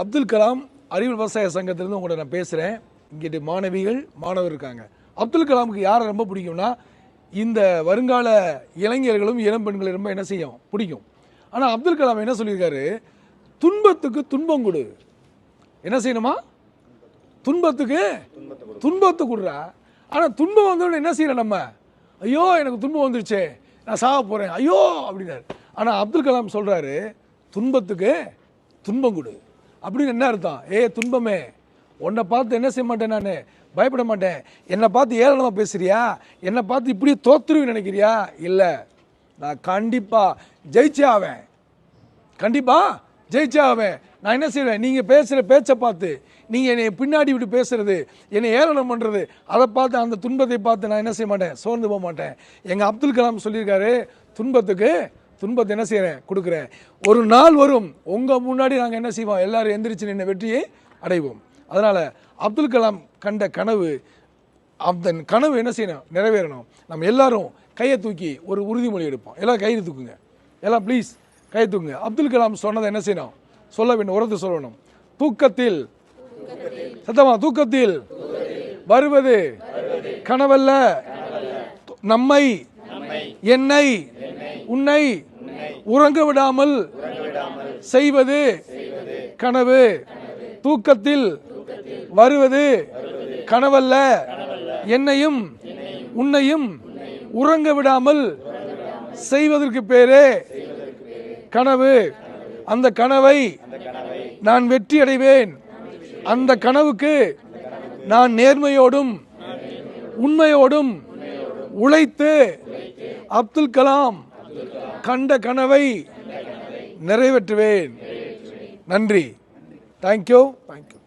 அப்துல் கலாம் அறிவியல் விவசாய சங்கத்திலிருந்து உங்கள்கிட்ட நான் பேசுகிறேன் இங்கிட்டு மாணவிகள் மாணவர் இருக்காங்க. அப்துல் கலாமுக்கு யாரை ரொம்ப பிடிக்கும்னா இந்த வருங்கால இளைஞர்களும் இளம் பெண்களும் ரொம்ப என்ன செய்யும்? பிடிக்கும். ஆனால் அப்துல் கலாம் என்ன சொல்லியிருக்காரு? துன்பத்துக்கு துன்பம் கொடு. என்ன செய்யணுமா? துன்பத்துக்கு துன்பத்தை கொடுறா. ஆனால் துன்பம் வந்தோடனே என்ன செய்யறோம் நம்ம? ஐயோ எனக்கு துன்பம் வந்துருச்சே நான் சாக போகிறேன் ஐயோ அப்படின்னாரு. ஆனால் அப்துல் கலாம் சொல்கிறாரு துன்பத்துக்கு துன்பம் கொடு. அப்படின்னு என்ன அர்த்தம்? ஏ துன்பமே. உன்னை பார்த்து என்ன செய்ய மாட்டேன் நான்? பயப்பட மாட்டேன். என்னை பார்த்து ஏளனமாக பேசுறியா? என்னை பார்த்து இப்படியே தோத்துருவேன்னு நினைக்கிறியா? இல்லை. நான் கண்டிப்பாக ஜெயிச்சே ஆவேன். கண்டிப்பாக ஜெயிச்சே ஆவேன். நான் என்ன செய்வேன்? நீங்கள் பேசுகிற பேச்சை பார்த்து நீங்கள் என்னை பின்னாடி விட்டு பேசுகிறது என்னை ஏளனம் பண்ணுறது அதை பார்த்து அந்த துன்பத்தை பார்த்து நான் என்ன செய்ய மாட்டேன்? சோர்ந்து போக மாட்டேன். எங்கள் அப்துல் கலாம் சொல்லியிருக்காரு துன்பத்துக்கு துன்பத்தை என்ன செய்கிறேன் கொடுக்குறேன். ஒரு நாள் வரும் உங்கள் முன்னாடி நாங்கள் என்ன செய்வோம்? எல்லோரும் எந்திரிச்சு நின்று வெற்றியை அடைவோம். அதனால் அப்துல் கலாம் கண்ட கனவு அந்த கனவு என்ன செய்யணும்? நிறைவேறணும். நம்ம எல்லாரும் கையை தூக்கி ஒரு உறுதிமொழி எடுப்போம். எல்லாம் கையை தூக்குங்க எல்லாம் ப்ளீஸ் கையை தூக்குங்க. அப்துல் கலாம் சொன்னதை என்ன செய்யணும்? சொல்ல வேண்டும். உரத்து சொல்லணும். தூக்கத்தில் சத்தமா? தூக்கத்தில் வருவது கனவல்ல. நம்மை என்னை உன்னை உறங்க விடாமல் செய்வது கனவு. தூக்கத்தில் வருவது கனவல்ல. என்னையும் உன்னையும் உறங்க விடாமல் செய்வதற்கு பேரே கனவு. அந்த கனவை நான் வெற்றி அடைவேன். அந்த கனவுக்கு நான் நேர்மையோடும் உண்மையோடும் உழைத்து அப்துல் கலாம் கண்ட கனவை நிறைவேற்றுவேன். நன்றி. Thank you thank you